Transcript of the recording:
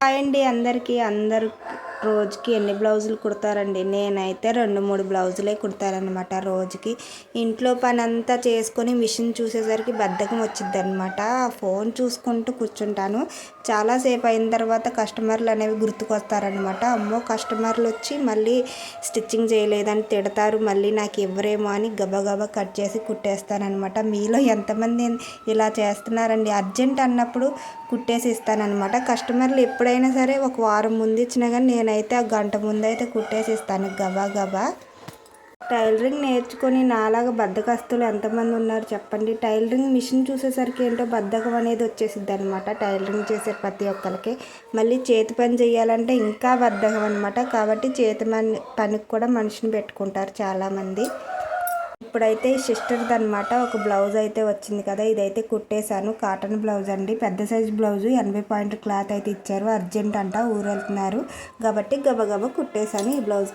Hi అండి అందరికీ అందరు రోజుకి ఎన్ని బ్లౌజులు కుడతారండి? నేనైతే రెండు మూడు బ్లౌజులే కుడతారనమాట రోజుకి. ఇంట్లో పని అంతా చేసుకొని మిషన్ చూసేసరికి బద్ధకం వచ్చింది అనమాట ఫోన్ చూసుకుంటూ కూర్చుంటాను. చాలాసేపు అయిన తర్వాత కస్టమర్లు అనేవి గుర్తుకొస్తారనమాట అమ్మో కస్టమర్లు వచ్చి మళ్ళీ స్టిచ్చింగ్ చేయలేదని తిడతారు. మళ్ళీ నాకు ఇవ్వరేమో అని గబగబా కట్ చేసి కుట్టేస్తానమాట మీలో ఎంతమంది ఇలా చేస్తున్నారండి? అర్జెంట్ అన్నప్పుడు కుట్టేసి ఇస్తానన్నమాట. కస్టమర్లు ఎప్పుడైనా సరే ఒక వారం ముందు ఇచ్చినా కానీ నేనైతే ఆ గంట ముందైతే కుట్టేసి ఇస్తాను గబా. గబా టైలరింగ్ నేర్చుకొని నాలాగా బద్దకస్తులు ఎంతమంది ఉన్నారు చెప్పండి. టైలరింగ్ మిషన్ చూసేసరికి ఏంటో బద్ధకం అనేది వచ్చేసిద్ది అనమాట టైలరింగ్ చేసే ప్రతి ఒక్కరికి మళ్ళీ చేతి పని చేయాలంటే ఇంకా బద్ధకం అనమాట కాబట్టి చేతి పని పనికి కూడా మనిషిని పెట్టుకుంటారు చాలామంది. ఇప్పుడైతే సిస్టర్ది అనమాట ఒక బ్లౌజ్ అయితే వచ్చింది కదా ఇదైతే కుట్టేశాను. కాటన్ బ్లౌజ్ అండి. పెద్ద సైజ్ బ్లౌజ్ ఎనభై పాయింట్ క్లాత్ అయితే ఇచ్చారు. అర్జెంట్ అంట ఊరు వెళ్తున్నారు కాబట్టి గబగబా కుట్టేశాను ఈ బ్లౌజ్